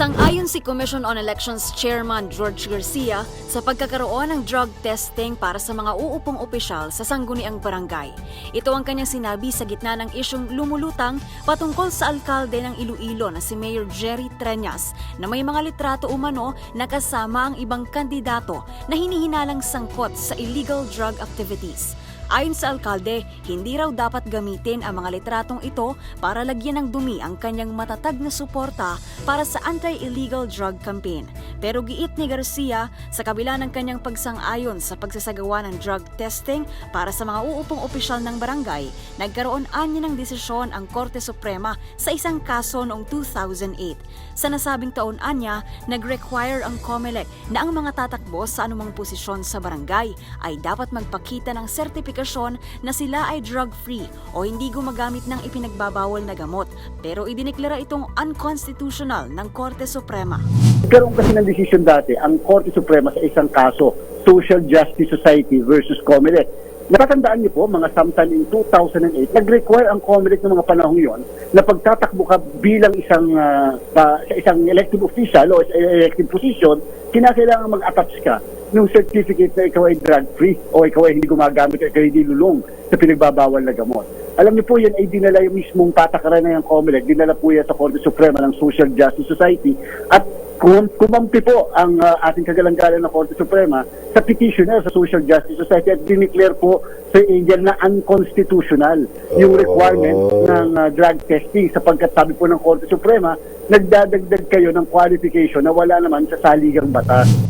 Sang-ayon si Commission on Elections Chairman George Garcia sa pagkakaroon ng drug testing para sa mga uupong opisyal sa sangguniang barangay. Ito ang kanyang sinabi sa gitna ng isyong lumulutang patungkol sa alkalde ng Iloilo na si Mayor Jerry Treñas na may mga litrato umano na kasama ang ibang kandidato na hinihinalang sangkot sa illegal drug activities. Ayon sa alkalde, hindi raw dapat gamitin ang mga litratong ito para lagyan ng dumi ang kanyang matatag na suporta para sa anti-illegal drug campaign. Pero giit ni Garcia, sa kabila ng kanyang pagsang-ayon sa pagsasagawa ng drug testing para sa mga uupong opisyal ng barangay, nagkaroon anya ng desisyon ang Korte Suprema sa isang kaso noong 2008. Sa nasabing taon anya, nag-require ang COMELEC na ang mga tatakbo sa anumang posisyon sa barangay ay dapat magpakita ng sertifikasyon na sila ay drug-free o hindi gumagamit ng ipinagbabawal na gamot pero idineklara itong unconstitutional ng Korte Suprema. Nagkaroon kasi ng desisyon dati ang Korte Suprema sa isang kaso, Social Justice Society versus COMELEC. Natatandaan niyo po, mga sometime in 2008, nag-require ang COMELEC ng mga panahong yon na pagtatakbo ka bilang isang ah, pa- sa isang elected official o elected position, kinakailangan mag-attach ka ng certificate na ikaw ay drug-free o ikaw ay hindi gumagamit o ikaw ay hindi lulong sa pinagbabawal na gamot. Alam niyo po yan ay dinala yung mismong patakaran ng COMELEC, dinala po yan sa Korte Suprema ng Social Justice Society at kum kumampi po ang uh, ating kagalang-galang na Korte Suprema sa petitioner sa Social Justice Society at dineclare po sa Angel na unconstitutional yung requirement ng uh, drug testing sapagkat sabi po ng Korte Suprema, nagdadagdag kayo ng qualification na wala naman sa saligang batas.